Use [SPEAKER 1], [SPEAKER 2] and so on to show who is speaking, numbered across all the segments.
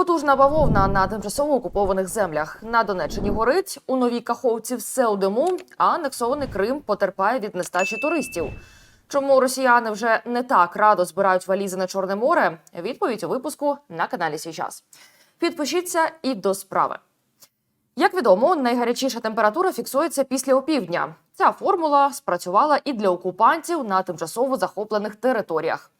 [SPEAKER 1] Потужна бавовна на тимчасово окупованих землях на Донеччині горить. У новій Каховці все у диму, а анексований Крим потерпає від нестачі туристів. Чому росіяни вже не так радо збирають валізи на Чорне море? Відповідь у випуску на каналі Свій час. Підпишіться і до справи. Як відомо, найгарячіша температура фіксується після опівдня. Ця формула спрацювала і для окупантів на тимчасово захоплених територіях.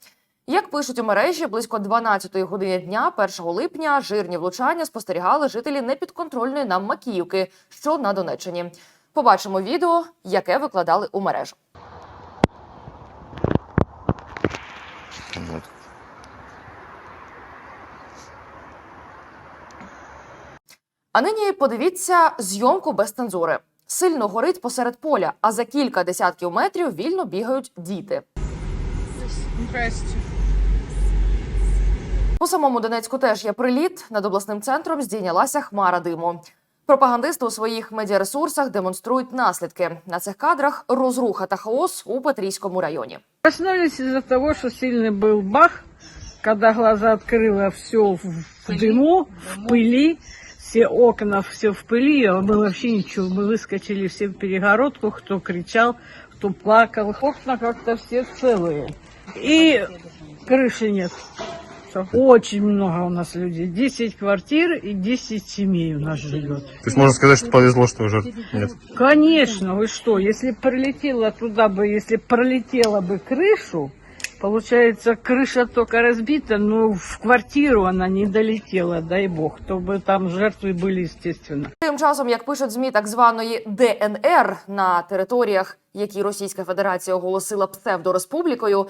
[SPEAKER 1] Як пишуть у мережі, близько 12-ї години дня, 1 липня, жирні влучання спостерігали жителі непідконтрольної нам Макіївки, що на Донеччині. Побачимо відео, яке викладали у мережу. А нині подивіться зйомку без цензури. Сильно горить посеред поля, а за кілька десятків метрів вільно бігають діти.
[SPEAKER 2] Здрасте.
[SPEAKER 1] У самому Донецьку теж є приліт. Над обласним центром здійнялася хмара диму. Пропагандисти у своїх медіаресурсах демонструють наслідки. На цих кадрах розруха та хаос у Петрійському районі.
[SPEAKER 2] Проснулись из-за того, что сильный был бах, когда глаза открыло все в, в дыму, в пыли, все окна, все в пыли, а мы вообще ничего, мы выскочили все в перегородку, кто кричал, кто плакал. Окна как-то все целые. И крыши нет. Всё. Очень много у нас людей. 10 квартир и 10 семей у нас живет.
[SPEAKER 3] То есть можно сказать, что повезло, что уже нет.
[SPEAKER 2] Конечно, вы что, если пролетела туда бы, если пролетела бы крышу, получается, крыша только разбита, но в квартиру она не долетела, дай бог, то бы там жертвы были, естественно.
[SPEAKER 1] Тим часом, як пишуть змі так званої ДНР на територіях, які Російська Федерація оголосила псевдореспублікою,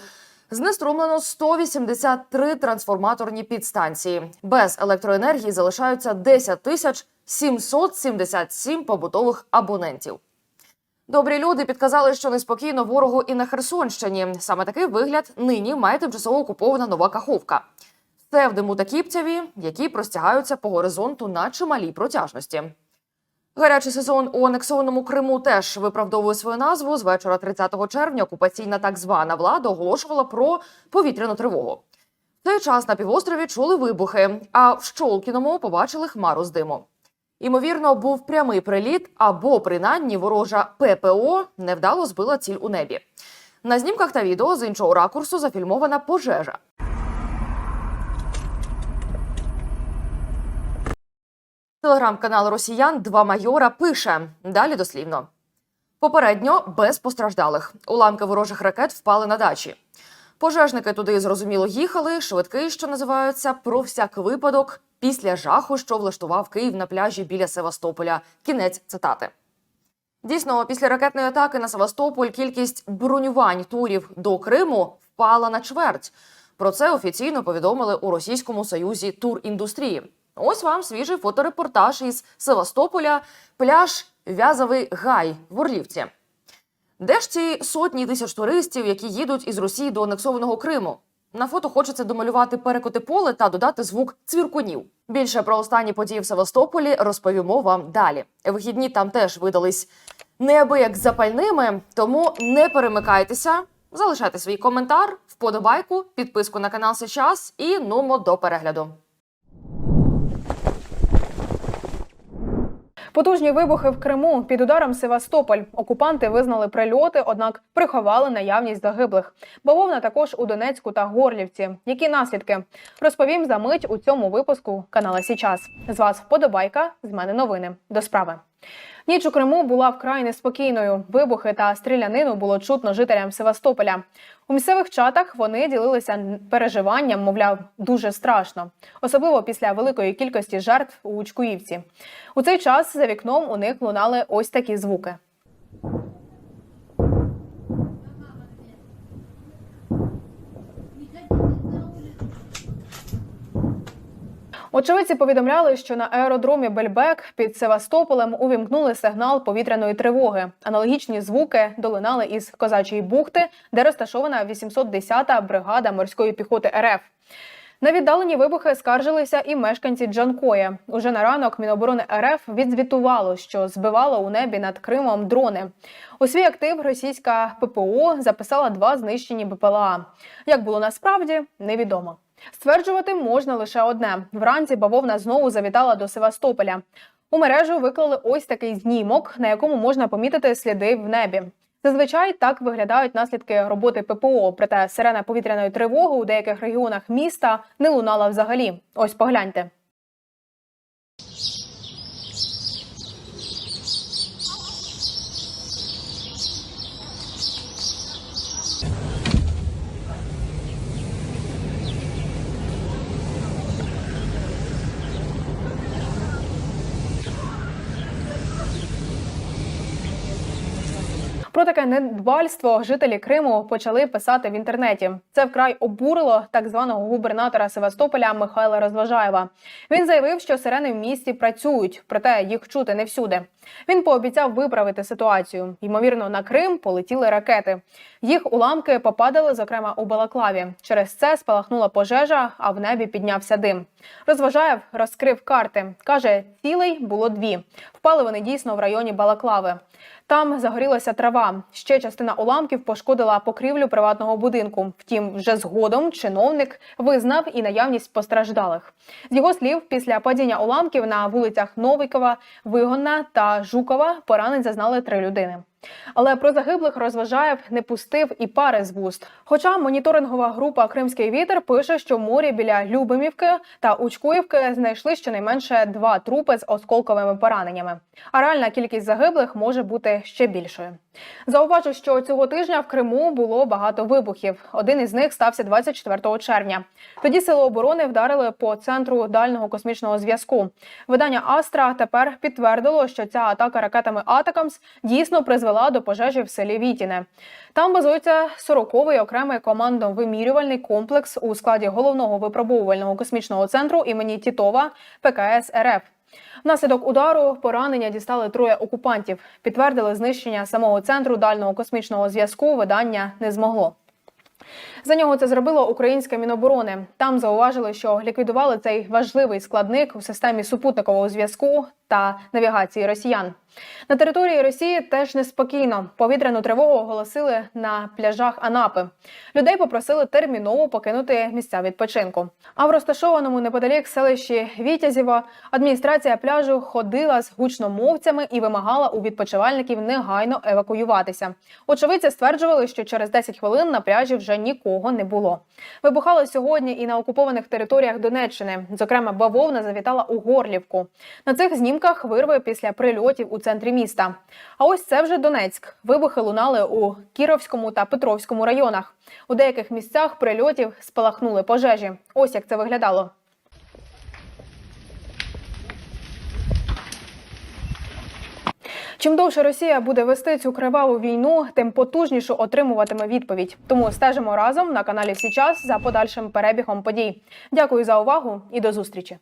[SPEAKER 1] знеструмлено 183 трансформаторні підстанції. Без електроенергії залишаються 10 тисяч 777 побутових абонентів. Добрі люди підказали, що неспокійно ворогу і на Херсонщині. Саме такий вигляд нині має тимчасово окупована нова Каховка. Все в диму та кіпцяві, які простягаються по горизонту на чималій протяжності. Гарячий сезон у анексованому Криму теж виправдовує свою назву. З вечора 30 червня окупаційна так звана влада оголошувала про повітряну тривогу. В той час на півострові чули вибухи, а в Щолкіному побачили хмару з диму. Ймовірно, був прямий приліт або принаймні ворожа ППО невдало збила ціль у небі. На знімках та відео з іншого ракурсу зафільмована пожежа. Телеграм-канал Росіян Два майора пише далі дослівно. Попередньо без постраждалих. Уламки ворожих ракет впали на дачі. Пожежники туди зрозуміло їхали. Швидкий, що називаються, про всяк випадок після жаху, що влаштував Київ на пляжі біля Севастополя. Кінець цитати. Дійсно, після ракетної атаки на Севастополь кількість бронювань турів до Криму впала на чверть. Про це офіційно повідомили у Російському Союзі туріндустрії. Ось вам свіжий фоторепортаж із Севастополя, пляж В'язовий Гай в Орлівці. Де ж ці сотні тисяч туристів, які їдуть із Росії до анексованого Криму? На фото хочеться домалювати перекоти поле та додати звук цвіркунів. Більше про останні події в Севастополі розповімо вам далі. Вихідні там теж видались неабияк запальними, тому не перемикайтеся. Залишайте свій коментар, вподобайку, підписку на канал сейчас і нумо до перегляду.
[SPEAKER 4] Потужні вибухи в Криму під ударом Севастополь. Окупанти визнали прильоти, однак приховали наявність загиблих. Бавовна також у Донецьку та Горлівці. Які наслідки розповім за мить у цьому випуску канала Січас. З вас вподобайка, з мене новини. До справи. Ніч у Криму була вкрай неспокійною. Вибухи та стрілянину було чутно жителям Севастополя. У місцевих чатах вони ділилися переживанням, мовляв, дуже страшно, особливо після великої кількості жертв у Чкуївці. У цей час за вікном у них лунали ось такі звуки. Очевидці повідомляли, що на аеродромі Бельбек під Севастополем увімкнули сигнал повітряної тривоги. Аналогічні звуки долинали із Козачої бухти, де розташована 810-та бригада морської піхоти РФ. На віддалені вибухи скаржилися і мешканці Джанкоя. Уже на ранок Міноборони РФ відзвітувало, що збивало у небі над Кримом дрони. У свій актив російська ППО записала два знищені БПЛА. Як було насправді, невідомо. Стверджувати можна лише одне: вранці бавовна знову завітала до Севастополя. У мережу виклали ось такий знімок, на якому можна помітити сліди в небі. Зазвичай так виглядають наслідки роботи ППО. Проте сирена повітряної тривоги у деяких регіонах міста не лунала взагалі. Ось погляньте. Про таке недбальство жителі Криму почали писати в інтернеті. Це вкрай обурило так званого губернатора Севастополя Михайла Розважаєва. Він заявив, що сирени в місті працюють, проте їх чути не всюди. Він пообіцяв виправити ситуацію. Ймовірно, на Крим полетіли ракети. Їх уламки попадали, зокрема, у Балаклаві. Через це спалахнула пожежа, а в небі піднявся дим. Розважаєв розкрив карти. каже, цілей було дві. Впали вони дійсно в районі Балаклави. Там загорілася трава. Ще частина уламків пошкодила покрівлю приватного будинку. Втім, вже згодом чиновник визнав і наявність постраждалих. З його слів, після падіння уламків на вулицях Новикова, Вигонна та Жукова поранень зазнали три людини. Але про загиблих розважаєв не пустив і пари з вуст. Хоча моніторингова група Кримський вітер пише, що в морі біля Любимівки та Учкуївки знайшли щонайменше два трупи з осколковими пораненнями. А реальна кількість загиблих може бути ще більшою. Зауважу, що цього тижня в Криму було багато вибухів. Один із них стався 24 червня. Тоді сили оборони вдарили по центру дальнього космічного зв'язку. Видання Астра тепер підтвердило, що ця атака ракетами Атакамс дійсно призвела до пожежі в селі Вітіне. Там базується 40-й окремий командно-вимірювальний комплекс у складі головного випробовувального космічного центру імені Тітова ПКС РФ. Внаслідок удару поранення дістали троє окупантів. Підтвердили знищення самого центру дальнього космічного зв'язку. Видання не змогло. За нього це зробило українське міноборони. Там зауважили, що ліквідували цей важливий складник у системі супутникового зв'язку та навігації росіян. На території Росії теж неспокійно. Повітряну тривогу оголосили на пляжах Анапи. Людей попросили терміново покинути місця відпочинку. А в розташованому неподалік селищі Вітязєво адміністрація пляжу ходила з гучномовцями і вимагала у відпочивальників негайно евакуюватися. Очевидці стверджували, що через 10 хвилин на пляжі вже нікого не було. Вибухало сьогодні і на окупованих територіях Донеччини. Зокрема, бавовна завітала у Горлівку. На цих знімках вирви після прильотів у центрі міста. А ось це вже Донецьк. Вибухи лунали у Кіровському та Петровському районах. У деяких місцях прильотів спалахнули пожежі. Ось як це виглядало. Чим довше Росія буде вести цю криваву війну, тим потужнішу отримуватиме відповідь. Тому стежимо разом на каналі Січас за подальшим перебігом подій. Дякую за увагу і до зустрічі.